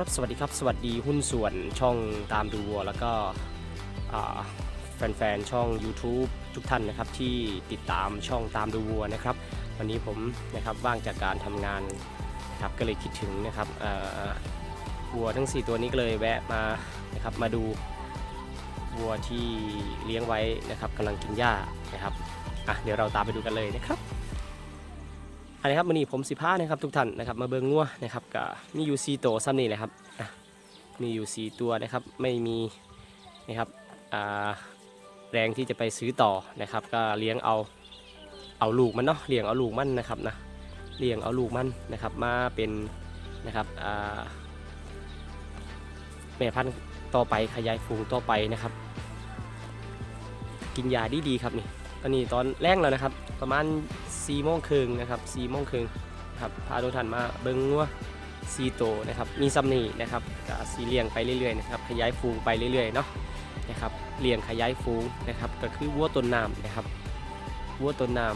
ครับสวัสดีครับสวัสดีหุ้นส่วนช่องตามดูวัว แล้วก็แฟนๆช่อง YouTube ทุกท่านนะครับที่ติดตามช่องตามดูวัวนะครับวันนี้ผมนะครับว่างจากการทำงานนะครับก็เลยคิดถึงนะครับวัวทั้ง 4 ตัวนี้ก็เลยแวะมานะครับมาดูวัวที่เลี้ยงไว้นะครับกำลังกินหญ้านะครับอะเดี๋ยวเราตามไปดูกันเลยนะครับ อันนี้ครับวันนี้ผมสิพานะครับทุกท่านนะครับมาเบิงงัวนะครับก็มีอยู่4ตัวซ้ำนี่แหละครับอะมีอยู่ 4 ตัวนะครับไม่มีนะครับแรงที่จะไปซื้อต่อนะครับ ก็เลี้ยงเอาเอาลูกมันเนาะเลี้ยงเอาลูกมันนะครับนะเลี้ยงเอาลูกมันนะครับมาเป็นนะครับแม่พันธุ์ต่อไปขยายฝูงต่อไปนะครับ กินยาดีๆครับนี่ตอนนี้ตอนแรกแล้วนะครับ ประมาณ 4ี่โมงครึ่งนะครับสี่โมงครึ่งครับพาทุกท่านมาเบิ้งงัวซีโตนะครับมีซัมนี่นะครับก็สีเลี้ยงไปเรื่อยๆนะครับขยายฟูงไปเรื่อยๆเนาะนะครับเลี้ยงขยายฟูงนะครับก็คือวัวต้นน้ำนะครับวัวต้นน้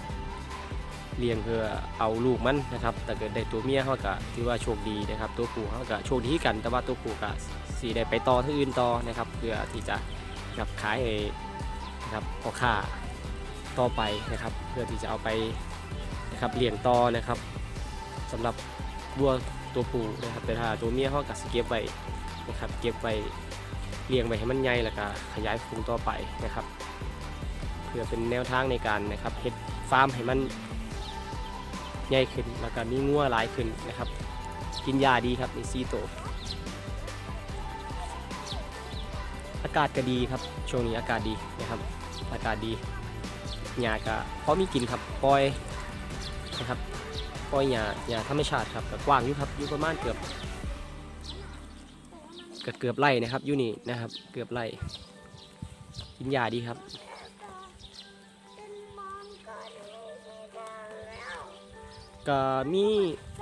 ำเลี้ยงเพื่อเอาลูกมันนะครับแต่เกิดได้ตัวเมียเขาก็ถือว่าโชคดีนะครับ ตัวผู้เขาก็โชคดีกันแต่ว่าตัวผู้ก็สีได้ไปต่อที่อื่นต่อนะครับ เพื่อที่จะนะครับขายให้นะครับพ่อค้า ต่อไปนะครับ เพื่อที่จะเอาไปนะครับเลี้ยงต่อนะครับสำหรับวัวตัวผู้นะครับ แต่ถ้าตัวเมียเขากัดเก็บไว้นะครับ เก็บไว้เลี้ยงไว้ให้มันใหญ่แล้วก็ขยายฝูงต่อไปนะครับ เพื่อเป็นแนวทางในการนะครับเฮ็ดฟาร์มให้มันใหญ่ขึ้นแล้วก็มีงัวหลายขึ้นนะครับ กินยาดีครับในซีโตอากาศก็ดีครับ ช่วงนี้อากาศดีนะครับ อากาศดี หญ้าก็พอมีกินครับปล่อยนะครับปล่อยหญ้าหญ้าธรรมชาติครับก็กว้างอยู่ครับอยู่ประมาณเกือบเกือบเกือบไร่นะครับอยู่นี่นะครับ เกือบไร่กินหญ้าดีครับก็มี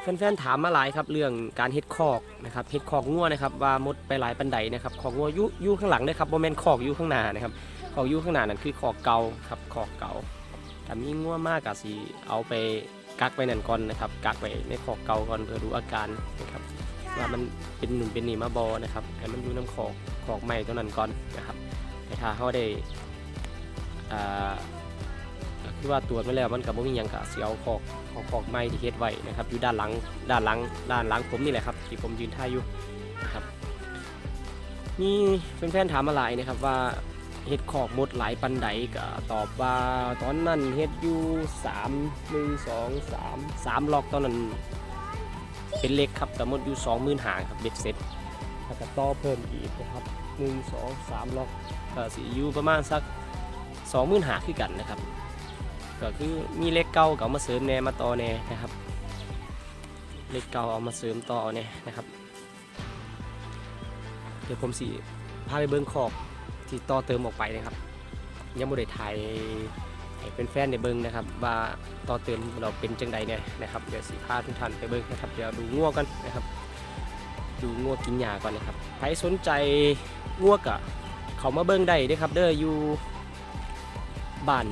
แฟนๆถามมาหลายครับเรื่องการเฮ็ดคอกนะครับเฮ็ดคอกงัวนะครับว่ามดไปหลายปันไดนะครับคอกงัวยู่ยู่ข้างหลังนะครับโมเมนคอกอยู่ข้างหน้านะครับ ของอยู่ข้างหน้านั่นคือขอกเก่าครับขอกเก่าถ้ามีง่วมากกะสิเอาไปกักไว้นั่นก่อนนะครับกักไว้ในขอกเก่าก่อนเพื่อดูอาการนะครับว่ามันเป็นหนุ่มเป็นหนีมาบอนะครับให้มันอยู่น้ำขอกขอกใหม่ตัวนั้นก่อนนะครับแต่ถ้าเขาได้อ่าคือว่าตรวจมาแล้วมันกับว่ามีหยังกะเสียวขอกขอกขอกใหม่ที่เฮ็ดไว้นะครับ อยู่ด้านหลังด้านหลังด้านหลังผมนี่แหละครับที่ผมยืนท่าอยู่นะครับมีแฟนๆถามมาหลายนะครับว่า เฮ็ดขอกหมดหลายปันไดก็ตอบว่าตอนนั้นเฮ็ดอยู่3 1 2 3 3ล็อกตอนนั้น เป็นเล็กครับแต่หมดอยู่20,000หางครับเบ็ดเสร็จแล้วก็ต่อเพิ่มอีกนะครับ1 2 3ล็อกก็สิอยู่ประมาณสัก20,000หาคือกันนะครับ ก็คือมีเล็กเก่าก็เอามาเสริมแน่มาต่อแน่นะครับเล็กเก่าเอามาเสริมต่อแหน่นะครับ เดี๋ยวผมสิพาไปเบิ่งขอก ที่ต่อเติมออกไปนะครับ ยังบ่ได้ถ่ายให้เป็นแฟนในเบิ้งนะครับ ว่าต่อเติมเราเป็นจังใดเนี่ยนะครับเดี๋ยวสิพาทุกท่านไปเบิ้งนะครับเดี๋ยวดูงัวกันนะครับ ดูงัวกินหญ้าก่อนนะครับใครสนใจงัวกะเขามาเบิ้งได้ด้อครับเด้ออยู่บ้าน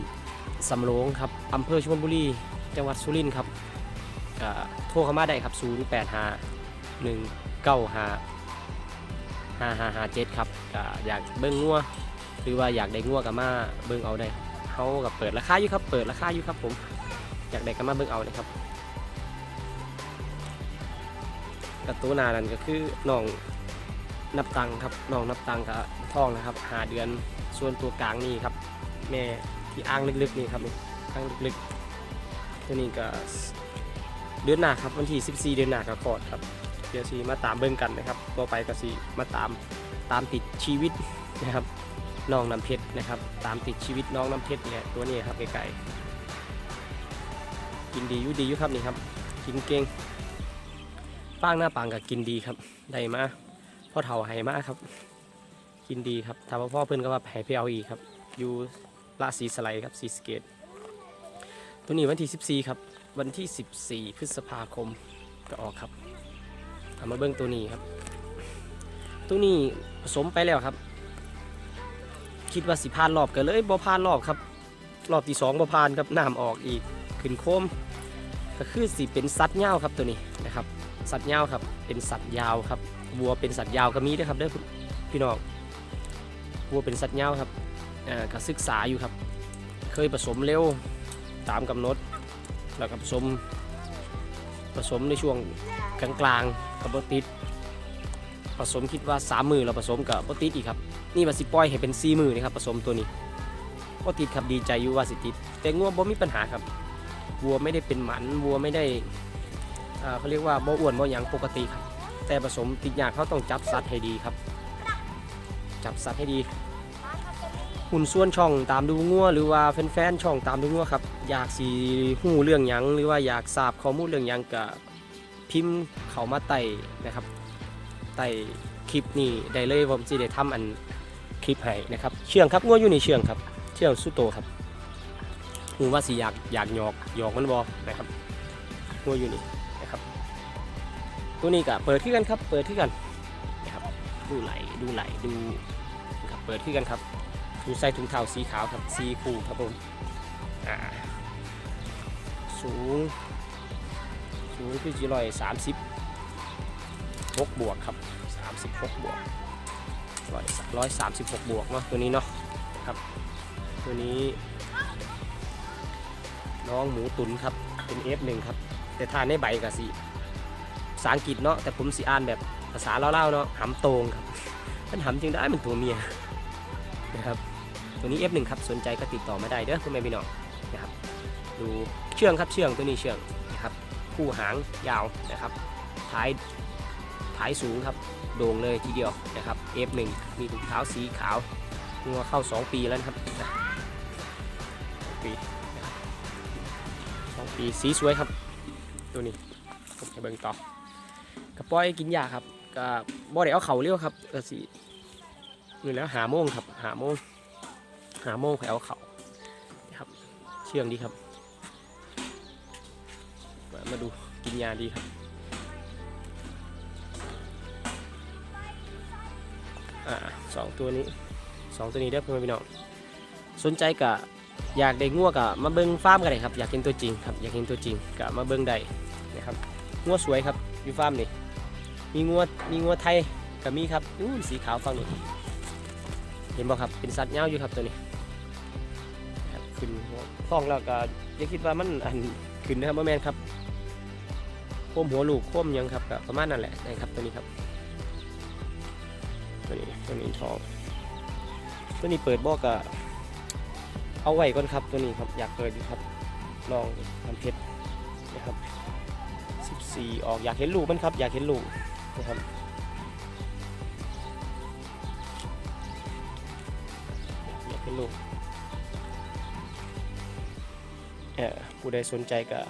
สำโรงครับอำเภอชลบุรีจังหวัดสุรินทร์ครับโทรเข้ามาได้ครับ 0 8 5 1 9 5 5557ครับก็อยากเบิ้งงัวหรือว่าอยากได้งัวกับมาเบิ้งเอาได้เขากับเปิดราคาอยู่ครับ เปิดราคาอยู่ครับผม อยากได้กับมาเบิ้งเอานะครับกับตัวหนานั่นก็คือน้องนับตังครับน้องนับตังกับท้องนะครับหาเดือนส่วนตัวกลางนี่ครับ แม่ที่อ้างลึกๆนี่ครับนี่อ้างลึกๆตัวนี้ก็เดือนหน้าครับวันที่ 14 เดือนหน้าก็คลอดครับ เดี๋ยวสีมาตามเบิ่งกันนะครับ ต่อไปก็สีมาตามตามติดชีวิตนะครับน้องน้ำเพชรนะครับ ตามติดชีวิตน้องน้ำเพชรเนี่ยตัวนี้ครับไก่ๆกินดีอยู่ดีอยู่ครับนี่ครับ กินเก่งป้างหน้าปางกับกินดีครับได้มาพ่อเฒ่าให้มากครับ กินดีครับถ้าว่าพ่อเพื่อนก็ว่าให้ไปเอาอีกครับ อยู่ละสีสไลด์ครับสีสเกตตัวนี้วันที่ 14 ครับ วันที่ 14 พฤษภาคมก็ออกครับ เอามาเบิ้งตัวนี้ครับ ตัวนี้ผสมไปแล้วครับ คิดว่าสิพานรอบกันเลยบ่พานรอบครับ รอบที่สองบ่พานครับน้ำออกอีกขึ้นโคมก็คือสิเป็นซัดเง่าครับตัวนี้นะครับ สัตว์ยาครับ เป็นสัตว์ยาวครับวัวเป็นสัตว์ยาวก็มีด้วยครับเด้อพี่น้องวัวเป็นสัตว์ยาครับอ่าก็ศึกษาอยู่ครับ เคยผสมเร็วตามกำหนดแล้วก็ผสม ผสมในช่วงกลางๆกับบติดผสมคิดว่าสามมือเราผสมกับบติดอีกครับนี่ว่าสิปล่อยให้เป็นสี่มือนี่ครับผสมตัวนี้บติดครับดีใจอยู่ว่าสิติดแต่งัวบ่มีปัญหาครับวัวไม่ได้เป็นหมันวัวไม่ได้เขาเรียกว่าบ่อ้วนบ่หยังปกติครับแต่ผสมติดยากเขาต้องจับสัตว์ให้ดีครับ จับสัตว์ให้ดี หุ่นส่วนช่องตามดูงัวหรือว่าแฟนๆช่องตามดูงัวครับอยากสีหูเรื่องหยังหรือว่าอยากทราบข้อมูลเรื่องหยังก็พิมพ์เขามาไต่นะครับไต่คลิปนี้ได้เลยผมจะได้ทำอันคลิปให้นะครับเชื่องครับงัวอยู่ในเชื่องครับเชื่องสุโตครับหูว่าสิอยากอยากหยอกหยอกมันบอนะครับงัวอยู่นี่นะครับตัวนี้ก็เปิดที่กันครับเปิดที่กันนะครับดูไหลดูไหลดูนะครับเปิดที่กันครับ ดูใส่ถุงเท้าสีขาวครับสีคู่ครับผมสูง สูงคือจีรอยสามสิบหกบวกครับสามสิบหกบวกร้อยร้อยสามสิบหกบวกเนาะตัวนี้เนาะครับ ตัวนี้ น้องหมูตุนครับ เป็น F1 ครับ แต่ทานในใบกับสีภาษาอังกฤษเนาะแต่ผมสีอ่านแบบภาษาเล่าๆเนาะหำโตงครับมันหำจึงได้เป็นตัวเมียนะครับ ตัวนี้ F1 ครับสนใจก็ติดต่อมาได้เด้อคุณแม่พี่น้องนะครับดูเชื่องครับเชื่องตัวนี้เชื่องนะครับคู่หางยาวนะครับท้ายท้ายสูงครับโด่งเลยทีเดียวนะครับ F1 มีถุงเท้าสีขาวงัวเข้า 2 ปีแล้วครับนะสองปีสองปีสีสวยครับ ตัวนี้ผมจะเบิ่งต่อกระป้อยกินยาครับก็บ่ได้เอาเขาเรียวครับก็สินี่แล้วหาโมงครับหาโมงาโมงแผวเขานะครับ เชื่องดีครับมามาดูกินยาดีครับอ่าสองตัวนี้สองตัวนี้เด้อเพื่อนพี่น้องสนใจกะอยากได้งัวกะมาเบิ้งฟาร์มกันเลยครับ อยากเห็นตัวจริงครับอยากเห็นตัวจริงกะมาเบิ้งได้นะครับงัวสวยครับอยู่ฟาร์มนี่มีงัวมีงัวไทยกับมีครับอู้สีขาวฟังนี่เห็นบ่ครับเป็นสัตว์เงาอยู่ครับตัวนี้ ขึ้นหัวท้องแล้วก็อย่าคิดว่ามันอันขึ้นนะครับแม่นครับโค้มหัวลูกโค้มยังครับก็ประมาณนั่นแหละนะครับตัวนี้ครับ ตัวนี้ตัวนี้ท้องตัวนี้เปิดบ่ก็เอาไว้ก่อนครับตัวนี้ครับอยากเปิดอยู่ครับลองทำเพชรนะครับ14 ออกอยากเห็นลูกมันครับ อยากเห็นลูกนะครับอยากเป็นลูก ผู้ใดสนใจก็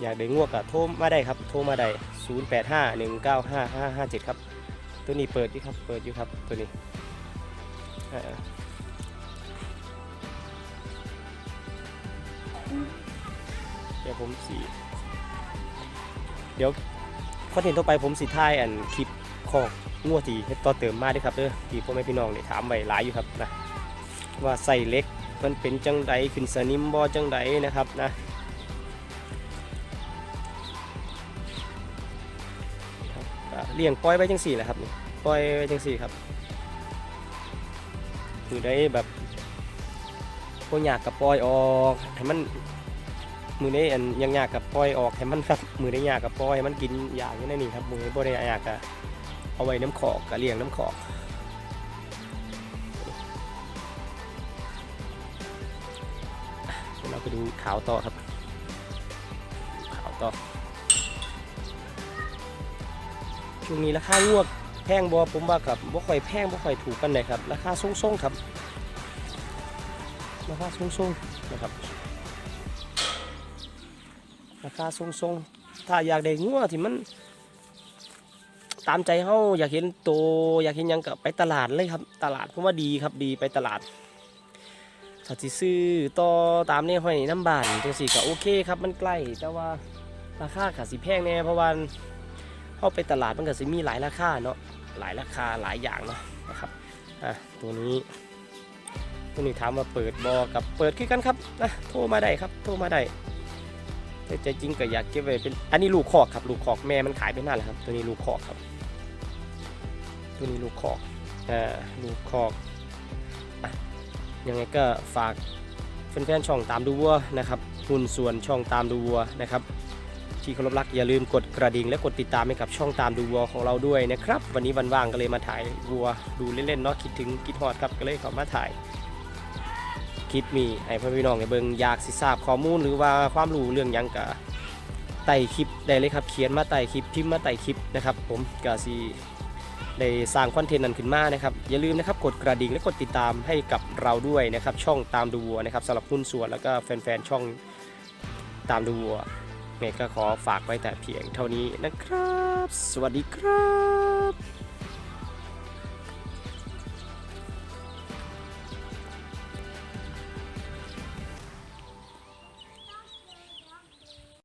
อยากได้งวกก็โทรมาได้ครับโทรมาได้ 0 8 5 1 9 5 5 5 7 ครับ ตัวนี้เปิดอยู่ครับเปิดอยู่ครับตัวนี้เดี๋ยวผมสีเดี๋ยวคอนเทนต์ต่อไปผมสิท้ายอันคลิปของงัวทีต่อเติมมาด้วยครับเด้อที่พ่อแม่พี่น้องเนี่ยถามไว้หลายอยู่ครับนะว่าใส่เล็ก มันเป็นจังไดขึ้นสนิมบ่จังไดนะครับนะเลี้ยงปล่อยไว้จังสี่แหละครับปล่อยไว้จังสี่ครับคือได้แบบพวกยากกับปล่อยออกให้มันมือได้อันยังยากกับปล่อยออกให้มันครับมือได้ยากกับปล่อยให้มันกินอย่างนี้นี่ครับมือบ่ได้ยากกับเอาไว้น้ำขอกกับเลี้ยงน้ำขอก ไปดูขาวต่อครับ ขาวต่อ ช่วงนี้ราคางวกแพงบอผมว่ากับบ่ค่อยแพงบ่ค่อยถูกกันเลยครับ ราคาส่งๆครับ ราคาส่งๆนะครับ ราคาส่งๆถ้าอยากได้งัวที่มันตามใจเฮาอยากเห็นโตอยากเห็นยังก็ไปตลาดเลยครับ ตลาดผมว่าดีครับดีไปตลาด ถ้าสิซื้อต่อตามในห้อยน้ำบานจังสี่ก็โอเคครับมันใกล้ แต่ว่าราคาก็สิแพงแน่เพราะว่าเข้าไปตลาดมันก็สิมีหลายราคาเนาะหลายราคาหลายอย่างเนาะนะครับอะตัวนี้ตัวนี้ถามว่าเปิดบอกับเปิดคือกันครับนะโทรมาได้ครับโทรมาได้แต่ใจจริงก็อยากเก็บไว้เป็นอันนี้ลูกคอกครับลูกคอกแม่มันขายไปนานแล้วครับ ตัวนี้ลูกคอกครับ ตัวนี้ลูกคอกอ่าลูกคอก ยังไงก็ฝากแฟนๆช่องตามดูวัวนะครับหุ้นส่วนช่องตามดูวัวนะครับที่เคารพรักอย่าลืมกดกระดิ่งและกดติดตามให้กับช่องตามดูวัวของเราด้วยนะครับวันนี้วันว่างก็เลยมาถ่ายวัวดูเล่นๆเนาะคิดถึงคิดฮอดครับก็เลยเข้ามาถ่ายคลิปมีให้พ่อพี่น้องในเบิงอยากสิทราบข้อมูลหรือว่าความรู้เรื่องยังกะไต่คลิปได้เลยครับเขียนมาไต่คลิปพิมพ์มาไต่คลิปนะครับ ผมก็สิ ได้สร้างคอนเทนต์นั้นขึ้นมานะครับอย่าลืมนะครับกดกระดิ่งและกดติดตามให้กับเราด้วยนะครับช่องตามดูวัวนะครับสำหรับหุ้นส่วนแล้วก็แฟนๆช่องตามดูวัวเมก็ขอฝากไว้แต่เพียงเท่านี้นะครับ สวัสดีครับ